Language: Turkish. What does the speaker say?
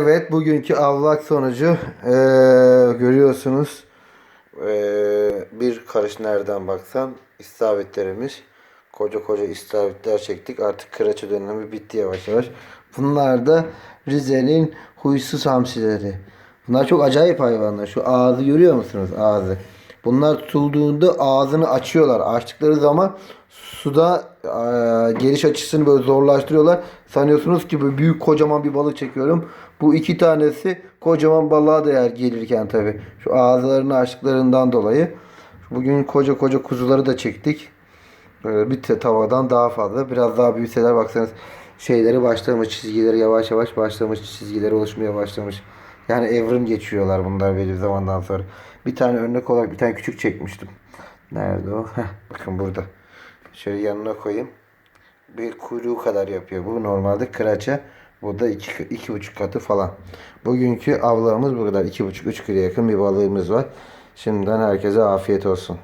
Evet bugünkü avlak sonucu eee, görüyorsunuz Eee, bir karış nereden baksan istavritlerimiz koca koca istavritler çektik. Artık kıraça dönemi bitti yavaş yavaş. Bunlar da Rize'nin huysuz hamsileri. Bunlar çok acayip hayvanlar. Şu ağzı görüyor musunuz? Ağzı bunlar tutulduğunda ağzını açıyorlar açtıkları zaman suda eee, geliş açısını böyle zorlaştırıyorlar sanıyorsunuz ki böyle büyük kocaman bir balık çekiyorum bu iki tanesi kocaman balığa değer gelirken tabi. Şu ağızlarını açtıklarından dolayı. Bugün koca koca kuzuları da çektik. Böyle bir tavadan daha fazla. Biraz daha büyüseler baksanız şeyleri başlamış. Çizgileri yavaş yavaş başlamış. Çizgileri oluşmaya başlamış. Yani evrim geçiyorlar bunlar belli bir zamandan sonra. Bir tane örnek olarak bir tane küçük çekmiştim. Nerede o? Heh, bakın burada. Şöyle yanına koyayım bir kuyruğu kadar yapıyor. Bu normalde kıraça. Bu da iki, iki buçuk katı falan. Bugünkü avlarımız bu kadar. iki buçuk, üç kilo yakın bir balığımız var. Şimdiden herkese afiyet olsun.